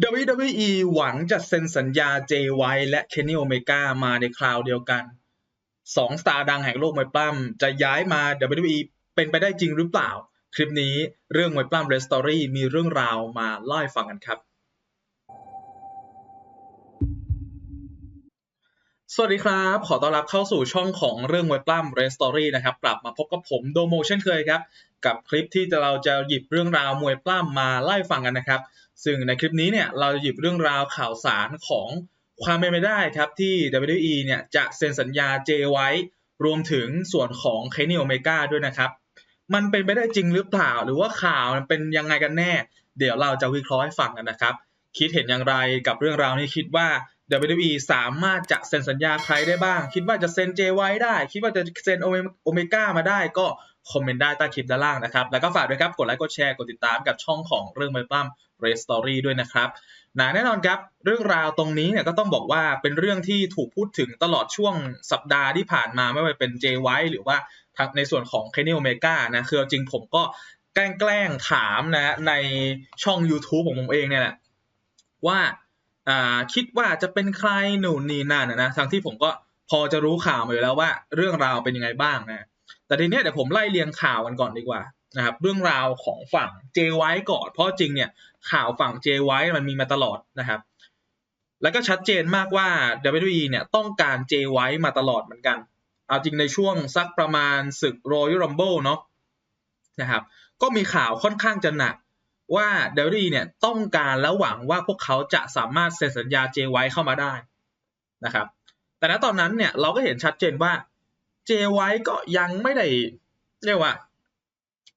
WWE หวังจะเซ็นสัญญา Jay White และ Kenny Omega มาในคราวเดียวกันสองสตาร์ดังแห่งโลกมวยปล้ำจะย้ายมา WWE เป็นไปได้จริงหรือเปล่า คลิปนี้เรื่องมวยปล้ำ Red Story มีเรื่องราวมาเล่าให้ฟังกันครับ สวัสดีครับ ขอต้อนรับเข้าสู่ช่องของเรื่องมวยปล้ำ Red Story นะครับ กลับมาพบกับผมโดโมเช่นเคยครับ กับคลิปที่เราจะหยิบเรื่องราวมวยปล้ำมาไล่ฟังกันนะครับ ซึ่งในคลิปนี้เนี่ยเราจะหยิบเรื่องราวข่าวสารของความเป็นไปได้ครับ ที่ WWE เนี่ยจะเซ็นสัญญา J ไว้รวมถึงส่วนของ Kenny Omega ด้วยนะครับ มันเป็นไปได้จริงหรือเปล่า หรือว่าข่าวมันเป็นยังไงกันแน่ เดี๋ยวเราจะวิเคราะห์ให้ฟังกันนะครับ คิดเห็นอย่างไรกับเรื่องราวนี้คิดว่า WWE สามารถจะเซ็นสัญญาใครได้บ้าง คิดว่าจะเซ็นเจไว้ได้ คิดว่าจะเซ็นโอเมก้ามาได้ก็คอมเมนต์ได้ใต้คลิปด้านล่างนะครับ แล้วก็ฝากด้วยครับ กดไลค์ กดแชร์ กดติดตามกับช่องของเรื่องมวยปล้ำเรสตอรี่ด้วยนะครับนะแน่นอนครับ เรื่องราวตรงนี้เนี่ยก็ต้องบอกว่าเป็นเรื่องที่ถูกพูดถึงตลอดช่วงสัปดาห์ที่ผ่านมาไม่ว่าเป็นเจไว้หรือว่าในส่วนของเคนนิโอเมก้านะคือจริงผมก็แกล้งแกล้งถามนะในช่อง YouTube ของผมเองเนี่ยแหละว่า คิดว่าจะเป็นใครหนูนี่นั่นนะทั้งที่ผมก็พอจะรู้ข่าวมาอยู่แล้วว่า เรื่องราวเป็นยังไงบ้างนะแต่ทีเนี้ยเดี๋ยวผมไล่เรียงข่าวกันก่อนดีกว่านะครับเรื่องราวของฝั่งเจไว้ก่อนเพราะจริงเนี่ยข่าวฝั่งเจไว้มันมีมาตลอดนะครับ แล้วก็ชัดเจนมากว่า WWE เนี่ยต้องการเจไว้มาตลอดเหมือนกัน เอาจริงในช่วงสักประมาณศึก Royal Rumble เนาะนะครับก็มีข่าวค่อนข้างจะหนัก ว่าเดลลี่เนี่ยต้องการและหวังว่าพวกเขาจะสามารถเซ็นสัญญาเจไวเข้ามาได้นะครับ แต่ณตอนนั้นเนี่ยเราก็เห็นชัดเจนว่าเจไวก็ยังไม่ได้เรียกว่า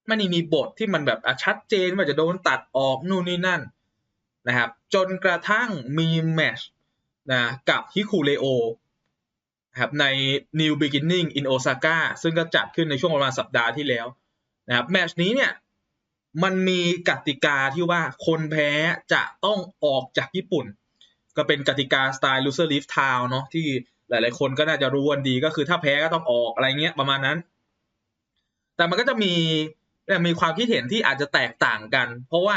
ไมันมีบทที่มันแบบชัดเจนว่าจะโดนตัดออกนู่นนี่นั่นนะครับ จนกระทั่งมีแมชนะกับฮิคุเลโอครับใน New Beginning in Osaka ซึ่งก็จัดขึ้นในช่วงประมาณสัปดาห์ที่แล้วนะครับแมชนี้เนี่ย มันมีกติกาที่ว่าคนแพ้จะต้องออกจากญี่ปุ่น ก็เป็นกติกาสไตล์ loser leave town เนาะที่หลาย ๆ คนก็น่าจะรู้กันดีก็คือถ้าแพ้ก็ต้องออกอะไรเงี้ยประมาณนั้น แต่มันก็จะมีมีความคิดเห็นที่อาจจะแตกต่างกัน เพราะว่า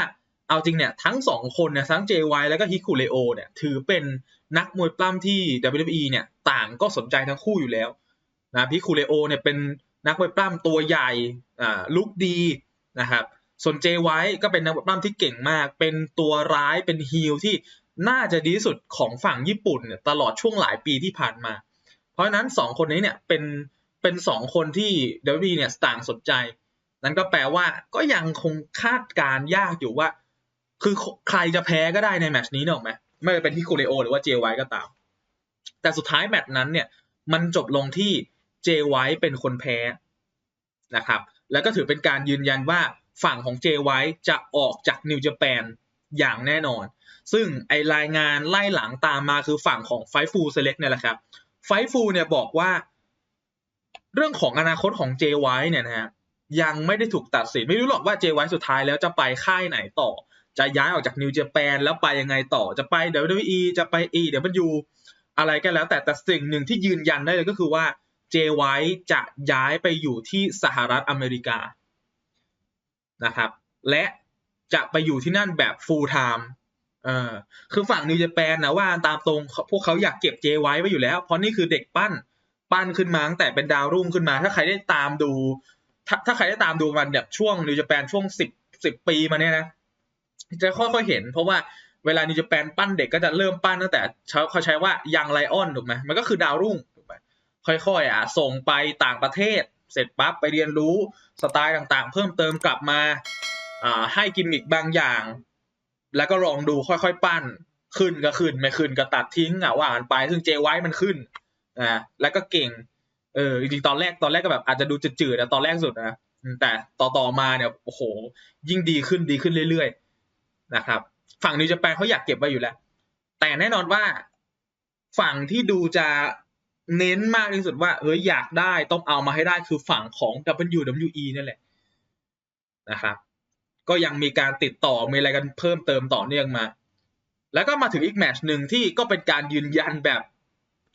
เอาจริงเนี่ยทั้งสองคนเนี่ยทั้ง JY แล้วก็ฮิคุเลโอเนี่ยถือเป็นนักมวยปล้ำที่ WWE เนี่ยต่างก็สนใจทั้งคู่อยู่แล้วนะฮิคุเลโอเนี่ยเป็นนักมวยปล้ำตัวใหญ่อ่าลุกดีนะครับ ส่วนเจไว้ก็เป็นนักปั้มที่เก่งมาก เป็นตัวร้ายเป็นฮีลที่น่าจะดีที่สุดของฝั่งญี่ปุ่นเนี่ยตลอดช่วงหลายปีที่ผ่านมา เพราะฉะนั้นสองคนนี้เนี่ยเป็นเป็นสองคนที่เดวิดเนี่ยต่างสนใจ นั่นก็แปลว่าก็ยังคงคาดการยากอยู่ว่า คือใครจะแพ้ก็ได้ในแมตช์นี้เนอะไหมไม่ว่าเป็นที่โคเรโอหรือว่าเจไว้ก็ตาม แต่สุดท้ายแมตช์นั้นเนี่ยมันจบลงที่เจไว้เป็นคนแพ้นะครับ แล้วก็ถือเป็นการยืนยันว่า ฝั่งของเจไว้จะออกจากนิวจแปนอย่างแน่นอน ซึ่งไอรายงานไล่หลังตามมาคือฝั่งของไฟฟูเซเล็กเนี่ยแหละครับไฟฟูเนี่ยบอกว่า เรื่องของอนาคตของเจไว้เนี่ยนะฮะยังไม่ได้ถูกตัดสินไม่รู้หรอกว่าเจไว้สุดท้ายแล้วจะไปค่ายไหนต่อ จะย้ายออกจากนิวเจแปนแล้วไปยังไงต่อจะไป WWE จะไป E เดี๋ยวมันอยู่อะไรก็แล้วแต่แต่สิ่งหนึ่งที่ยืนยันได้เลยก็คือว่าเจไว้จะย้ายไปอยู่ที่สหรัฐอเมริกา นะครับ และจะไปอยู่ที่นั่นแบบ full time เออคือฝั่งนิวเจแปนนะว่าตามตรงพวกเขาอยากเก็บเจไว้ไว้อยู่แล้ว เพราะนี่คือเด็กปั้นปั้นขึ้นมาตั้งแต่เป็นดาวรุ่งขึ้นมา ถ้าใครได้ตามดู ถ้าถ้าใครได้ตามดูมันแบบช่วงนิวเจแปนช่วงสิบสิบปีมาเนี้ยนะจะค่อยๆเห็น เพราะว่าเวลานิวเจแปนปั้นเด็กก็จะเริ่มปั้นตั้งแต่เขาใช้ว่ายังไลออนถูกไหมมันก็คือดาวรุ่งถูกไหมค่อยๆอะส่งไปต่างประเทศ เสร็จปั๊บไปเรียนรู้สไตล์ต่างๆ เพิ่มเติมกลับมาให้กิมมิคบางอย่าง แล้วก็ลองดูค่อยๆปั้นขึ้นก็ขึ้นไม่ขึ้นก็ตัดทิ้งอะว่ากันไปซึ่งเจไว้มันขึ้นนะแล้วก็เก่งเออจริงๆตอนแรกตอนแรกก็แบบอาจจะดูจืดๆแต่ตอนแรกสุดนะแต่ต่อๆมาเนี่ยโอ้โห ยิ่งดีขึ้นดีขึ้นเรื่อยๆนะครับ ฝั่งนิวจะแปลเขาอยากเก็บไว้อยู่แล้ว แต่แน่นอนว่า ฝั่งที่ดูจะ เน้นมากที่สุดว่าเฮ้ยอยากได้ต้องเอามาให้ได้คือฝั่งของ WWE นั่นแหละนะครับก็ยังมีการติดต่อมีอะไรกันเพิ่มเติมต่อเนื่องมา แล้วก็มาถึงอีกแมชหนึ่งที่ก็เป็นการยืนยันแบบ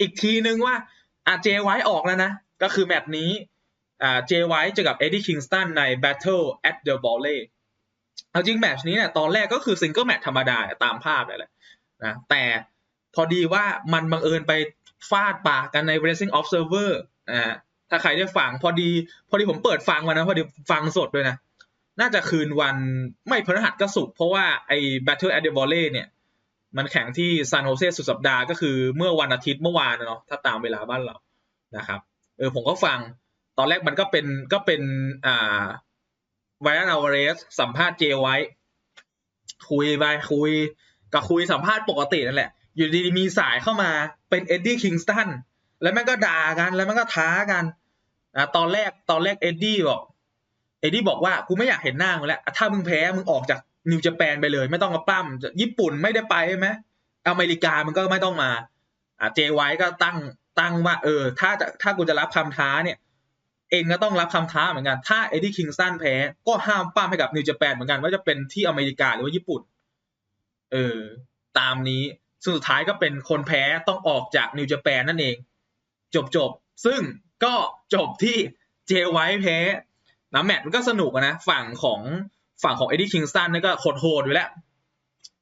อีกทีนึงว่าอาเจไว้ออกแล้วนะ ก็คือแมตช์นี้อ่าเจไว้เจอกับเอ็ดดี้คิงสตันใน Battle at the Volley เอาจริงแมตช์นี้เนี่ยตอนแรกก็คือซิงเกิลแมตช์ธรรมดาตามภาพเลยแหละนะแต่พอดีว่ามันบังเอิญไป ฟาดปากกันใน Wrestling Observer นะฮะถ้าใครได้ฟังพอดี พอดีผมเปิดฟังวันนั้นพอดีฟังสดด้วยนะ น่าจะคืนวันไม่พฤหัสก็สุกเพราะว่าไอ้ Battle at the Volley เนี่ย มันแข่งที่ซานโฮเซสุดสัปดาห์ก็คือเมื่อวันอาทิตย์เมื่อวานเนาะถ้าตามเวลาบ้านเรานะครับ เออผมก็ฟังตอนแรกมันก็เป็นก็เป็นอ่าไวรันอลเรสสัมภาษณ์เจไว้ คุยไปคุยก็คุยสัมภาษณ์ปกตินั่นแหละ อยู่ดีมีสายเข้ามาเป็นเอ็ดดี้คิงสตันแล้วม่งก็ด่ากันแล้วม่งก็ท้ากันนะตอนแรกตอนแรกเอ็ดดี้บอกเอ็ดดี้บอกว่ากูไม่อยากเห็นหน้ามึงแล้วถ้ามึงแพ้มึงออกจากนิวจแปนไปเลย ไม่ต้องมาปั้มญี่ปุ่นไม่ได้ไปใช่ไหมอเมริกามันก็ไม่ต้องมาอ่าเจไวก็ตั้งตั้งว่าเออ ถ้าจะถ้ากูจะรับคำท้าเนี่ย เองก็ต้องรับคำท้าเหมือนกัน ถ้าเอ็ดดี้คิงสตันแพ้ก็ห้ามปั้มให้กับนิวจแปนเหมือนกัน ว่าจะเป็นที่อเมริกาหรือว่าญี่ปุ่น เออ ตามนี้ สุดท้ายก็เป็นคนแพ้ต้องออกจากนิวจแปนนั่นเอง จบจบซึ่งก็จบที่เจไวแพ้นะแมตช์มันก็สนุกนะ ฝั่งของฝั่งของเอ็ดดี้คิงสันนี่ก็โคตรโหดอยู่แล้ว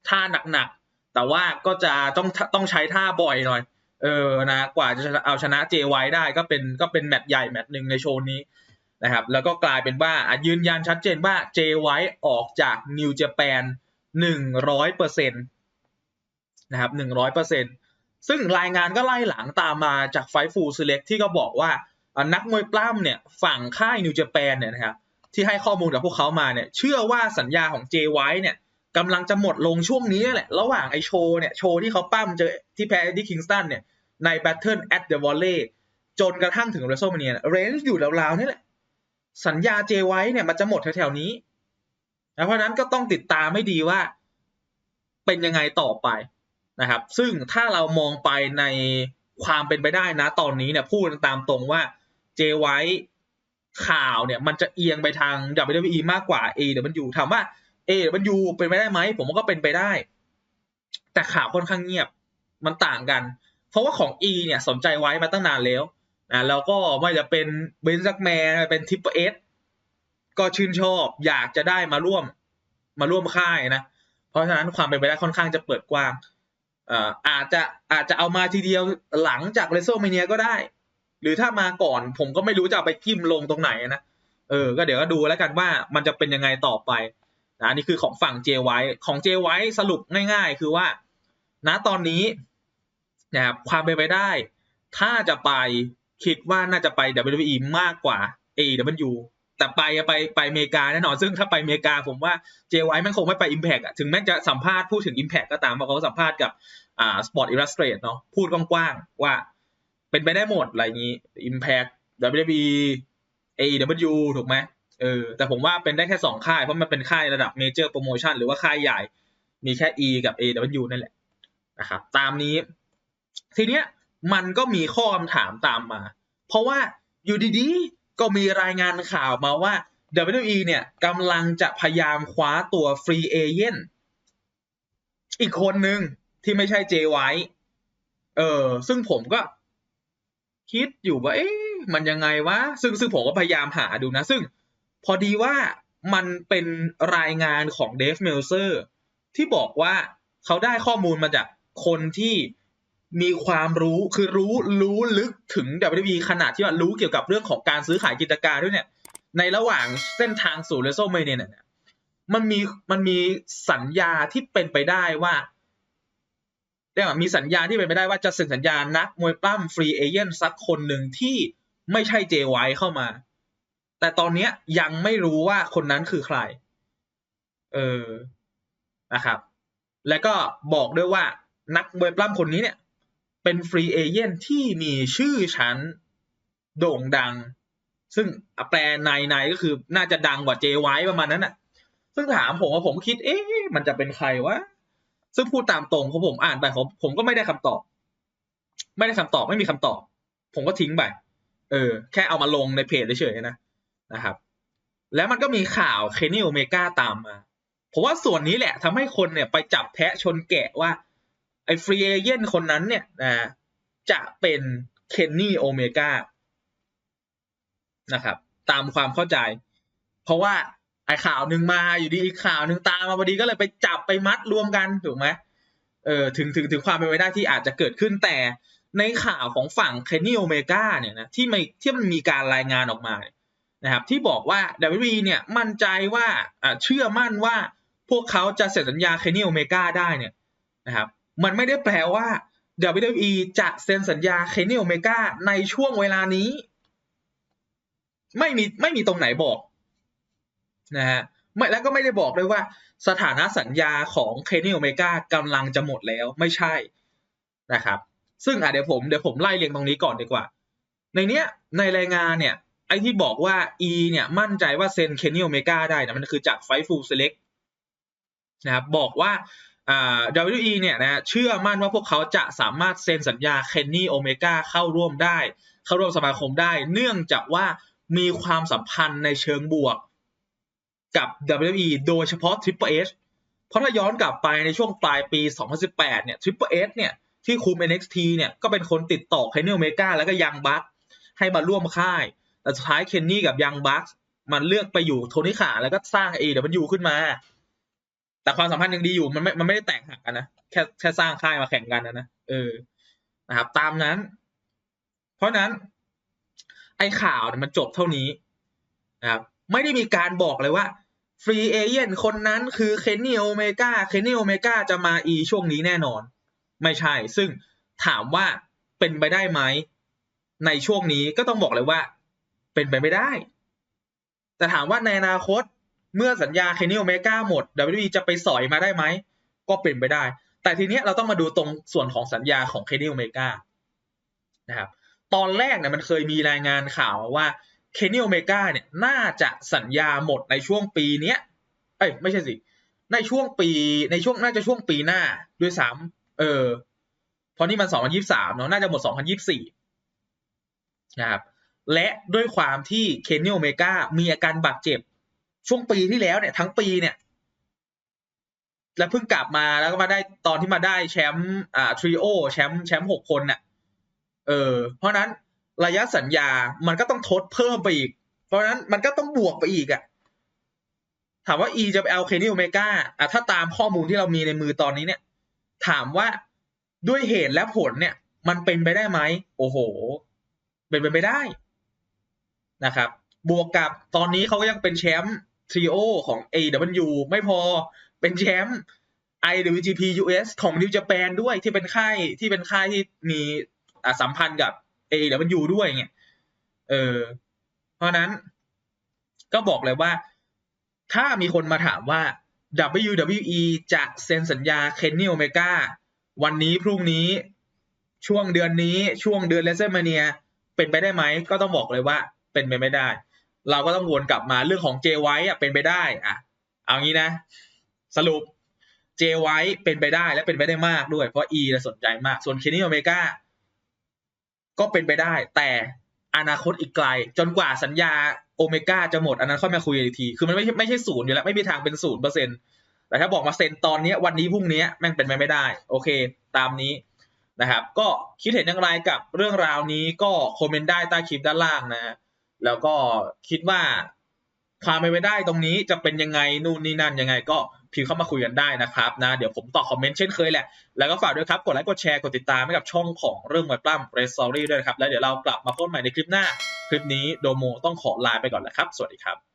ท่าหนักๆ แต่ว่าก็จะต้องต้องใช้ท่าบ่อยหน่อย เออนะกว่าจะเอาชนะเจไวได้ก็เป็นก็เป็นแมตช์ใหญ่แมตช์หนึ่งในโชว์นี้นะครับแล้วก็กลายเป็นว่ายืนยันชัดเจนว่าเจไวออกจากนิวเจแปนหนึ่งร้อยเปอร์เซ็นต์ นะครับหนึ่งร้อยเปอร์เซ็นซึ่งรายงานก็ไล่หลังตามมาจากไฟฟูซีเล็กที่ก็บอกว่านักมวยปล้ำเนี่ยฝั่งค่ายนิวเจแปนเนี่ยนะครับที่ให้ข้อมูลกับพวกเขามาเนี่ยเชื่อว่าสัญญาของเจไว้เนี่ยกำลังจะหมดลงช่วงนี้แหละ ระหว่างไอโชเนี่ยโชที่เขาปั้มเจอที่แพ้ที่คิงสตันเนี่ยใน Battle at the Volley จนกระทั่งถึง WrestleMania เรนจ์อยู่ราวๆนี่แหละ สัญญาเจไว้เนี่ยมันจะหมดแถวๆนี้ เพราะนั้นก็ต้องติดตามไม่ดีว่า เป็นยังไงต่อไป นะครับ ซึ่งถ้าเรามองไปในความเป็นไปได้นะ ตอนนี้เนี่ยพูดตามตรงว่าเจไว้ข่าวเนี่ยมันจะเอียงไปทาง WWE มากกว่า AW ถามว่า AW เป็นไปได้ไหม ผมว่าก็เป็นไปได้ แต่ข่าวค่อนข้างเงียบมันต่างกัน เพราะว่าของ E เนี่ยสนใจไว้มาตั้งนานแล้วนะแล้วก็ไม่จะเป็นเบนซักแมนเป็นทิปเปอร์เอสก็ชื่นชอบอยากจะได้มาร่วมมาร่วมค่ายนะ เพราะฉะนั้นความเป็นไปได้ค่อนข้างจะเปิดกว้าง อาจจะอาจจะเอามาทีเดียวหลังจากเรโซเมเนียก็ได้ หรือถ้ามาก่อนผมก็ไม่รู้จะเอาไปจิ้มลงตรงไหนนะเออก็เดี๋ยวก็ดูแล้วกันว่ามันจะเป็นยังไงต่อไปนะนี่คือของฝั่งเจไวของเจไวสรุปง่าย ๆ คือว่า ณตอนนี้นะครับความเป็นไปได้ ถ้าจะไปคิดว่าน่าจะไป WWE มากกว่า AW แต่ไปไปไปอเมริกาแน่นอน ซึ่งถ้าไปอเมริกาผมว่าเจไว้มันคงไม่ไป Impact อะถึงแม้จะสัมภาษณ์พูดถึง Impact ก็ตามเพราะเขาสัมภาษณ์กับอ่า Sport Illustrated เนาะพูดกว้างๆ ว่าเป็นไปได้หมดอะไรนี้ Impact WWE AEW ถูกไหมเออแต่ผมว่าเป็นได้แค่สองค่าย เพราะมันเป็นค่ายระดับ Major Promotion หรือว่าค่ายใหญ่มีแค่ E กับ AW นั่นแหละนะครับตามนี้ ทีเนี้ยมันก็มีข้อคำถามตามมา เพราะว่าอยู่ดีๆ ก็มีรายงานข่าวมาว่า WWE เนี่ยกำลังจะพยายามคว้าตัวฟรีเอเจนต์อีกคนหนึ่งที่ไม่ใช่เจไวเออ ซึ่งผมก็คิดอยู่ว่า เอ๊ะมันยังไงวะ ซึ่งซึ่งผมก็พยายามหาดูนะ ซึ่งพอดีว่ามันเป็นรายงานของเดฟเมลเซอร์ที่บอกว่าเขาได้ข้อมูลมาจากคนที่ มีความรู้คือรู้รู้ลึกถึง WWE ขนาดที่ว่ารู้เกี่ยวกับเรื่องของการซื้อขายกิจการด้วยเนี่ย ในระหว่างเส้นทางสู่เรโซเมเนียเนี่ยมันมีมันมีสัญญาที่เป็นไปได้ว่าเรียกว่ามีสัญญาที่เป็นไปได้ว่าจะเซ็นสัญญานักมวยปล้ำฟรีเอเจนต์สักคนหนึ่งที่ไม่ใช่เจไวเข้ามา แต่ตอนนี้ยังไม่รู้ว่าคนนั้นคือใคร เออนะครับ แล้วก็บอกด้วยว่านักมวยปล้ำคนนี้เนี่ย เป็นฟรีเอเจนที่มีชื่อชั้นโด่งดัง ซึ่งแปลในในก็คือน่าจะดังกว่าเจไว้ประมาณนั้นอะซึ่งถามผมว่าผมคิด เอ๊ะมันจะเป็นใครวะซึ่งพูดตามตรงของผมอ่านไปผมผมก็ไม่ได้คำตอบ ไม่ได้คำตอบไม่มีคำตอบ ผมก็ทิ้งไปเออ แค่เอามาลงในเพจเฉยๆนะนะครับ แล้วมันก็มีข่าวเคนนี่โอเมก้าตามมาผมว่าส่วนนี้แหละทำให้คนเนี่ยไปจับแพะชนแกะว่า ไอ้ฟรีเอเจนต์คนนั้นเนี่ยนะจะเป็นเคนนี่โอเมก้านะครับ ตามความเข้าใจ เพราะว่าไอข่าวหนึ่งมาอยู่ดีอีกข่าวหนึ่งตามมาพอดีก็เลยไปจับไปมัดรวมกันถูกไหมเออถึงถึงถึงความเป็นไปได้ที่อาจจะเกิดขึ้นแต่ในข่าวของฝั่งเคนนี่โอเมก้าเนี่ยนะที่ไม่ที่มันมีการรายงานออกมานะครับที่บอกว่า WWE เนี่ยมั่นใจว่าอ่าเชื่อมั่นว่าพวกเขาจะเซ็นสัญญาเคนนี่โอเมก้าได้เนี่ยนะครับ มันไม่ได้แปลว่า WWE จะเซ็นสัญญาเคนนี่โอเมกาในช่วงเวลานี้ ไม่มีไม่มีตรงไหนบอกนะฮะไม่แล้วก็ไม่ได้บอกด้วยว่า สถานะสัญญาของเคนนี่โอเมกากำลังจะหมดแล้วไม่ใช่นะครับ ซึ่งอะเดี๋ยวผมเดี๋ยวผมไล่เรียงตรงนี้ก่อนดีกว่า ในเนี้ยในรายงานเนี่ย ไอที่บอกว่า E เนี่ยมั่นใจว่าเซ็นเคนนี่โอเมกาได้นะมันคือจากไฟฟูเซเล็กนะครับบอกว่า WWE เนี่ยนะเชื่อมั่นว่าพวกเขาจะสามารถเซ็นสัญญาเคนนี่โอเมก้าเข้าร่วมได้ เข้าร่วมสมาคมได้ เนื่องจากว่ามีความสัมพันธ์ในเชิงบวกกับ WWE โดยเฉพาะ Triple H เพราะถ้าย้อนกลับไปในช่วงปลายปี 2018 เนี่ย Triple H เนี่ยที่คุม NXT เนี่ยก็เป็นคนติดต่อเคนนี่โอเมก้าแล้วก็ยังบัคให้มาร่วมค่าย แต่สุดท้ายเคนนี่กับยังบัคมันเลือกไปอยู่โทนี่ขาแล้วก็สร้าง AEW ขึ้นมา แต่ความสัมพันธ์ยังดีอยู่มันไม่มันไม่ได้แตกหักกันนะแค่แค่สร้างค่ายมาแข่งกันนะนะเออนะครับ ตามนั้น เพราะนั้น ไอ้ข่าวเนี่ยมันจบเท่านี้นะครับ ไม่ได้มีการบอกเลยว่าฟรีเอเจนคนนั้นคือเคนนี่โอเมกาเคนนี่โอเมกาจะมาอีช่วงนี้แน่นอน ไม่ใช่ ซึ่งถามว่าเป็นไปได้ไหม ในช่วงนี้ก็ต้องบอกเลยว่า เป็นไปไม่ได้ แต่ถามว่าในอนาคต เมื่อสัญญาเคนนี่โอเมกาหมด WWE จะไปสอยมาได้ไหม ก็เป็นไปได้ แต่ทีเนี้ยเราต้องมาดูตรงส่วนของสัญญาของเคนนี่โอเมกานะครับตอนแรกเนี่ยมันเคยมีรายงานข่าวว่าเคนนี่โอเมกาเนี่ยน่าจะสัญญาหมดในช่วงปีเนี้ยเอ้ยไม่ใช่สิ ในช่วงปีในช่วงน่าจะช่วงปีหน้าด้วยซ้ำเออเพราะนี่มัน2023เนาะน่าจะหมด2024นะครับและด้วยความที่เคนนี่โอเมกามีอาการบาดเจ็บ ช่วงปีที่แล้วเนี่ยทั้งปีเนี่ย แล้วเพิ่งกลับมาแล้วก็มาได้ตอนที่มาได้แชมป์อ่าทริโอแชมป์แชมป์หกคนเนี่ยเออ เพราะนั้นระยะสัญญามันก็ต้องทดเพิ่มไปอีก เพราะนั้นมันก็ต้องบวกไปอีกอะถามว่า E จะไปเอาเคนนี่โอเมกาอะถ้าตามข้อมูลที่เรามีในมือตอนนี้เนี่ย ถามว่าด้วยเหตุและผลเนี่ย มันเป็นไปได้ไหม โอ้โห เป็นไปไม่ได้นะครับ บวกกับตอนนี้เขาก็ยังเป็นแชมป์ ทริโอของ AW ไม่พอเป็นแชมป์ IWGP US ของ New Japan ด้วยที่เป็นค่ายที่เป็นค่ายที่มีอะสัมพันธ์กับ AW ด้วยเงี้ยเออ เพราะนั้นก็บอกเลยว่า ถ้ามีคนมาถามว่า WWE จะเซ็นสัญญาเคนนี่โอเมก้าวันนี้พรุ่งนี้ช่วงเดือนนี้ช่วงเดือนเลเซอร์มาเนียเป็นไปได้ไหม ก็ต้องบอกเลยว่าเป็นไปไม่ได้ เราก็ต้องวนกลับมาเรื่องของเจไว้อะเป็นไปได้อะเอางี้นะ สรุปเจไว้เป็นไปได้และเป็นไปได้มากด้วยเพราะ E จะสนใจมาก ส่วนเคนนี่โอเมกาก็เป็นไปได้ แต่อนาคตอีกไกล จนกว่าสัญญาโอเมก้าจะหมดอันนั้นค่อยมาคุยอีกที คือมันไม่ไม่ใช่ศูนย์อยู่แล้วไม่มีทางเป็นศูนย์เปอร์เซ็นต์แต่ถ้าบอกมาเซ็นตอนนี้วันนี้พรุ่งนี้แม่งเป็นไปไม่ได้ โอเค ตามนี้นะครับ ก็คิดเห็นอย่างไรกับเรื่องราวนี้ก็คอมเมนต์ได้ใต้คลิปด้านล่างนะ แล้วก็คิดว่าความเป็นไปได้ตรงนี้จะเป็นยังไงนู่นนี่นั่นยังไงก็พิมพ์เข้ามาคุยกันได้นะครับนะเดี๋ยวผมตอบคอมเมนต์เช่นเคยแหละ แล้วก็ฝากด้วยครับ กดไลค์กดแชร์กดติดตามให้กับช่องของเรื่องมวยปล้ำเรสซอรี่ด้วยนะครับ แล้วเดี๋ยวเรากลับมาพบใหม่ในคลิปหน้า คลิปนี้โดโมต้องขอลาไปก่อนแล้วครับ สวัสดีครับ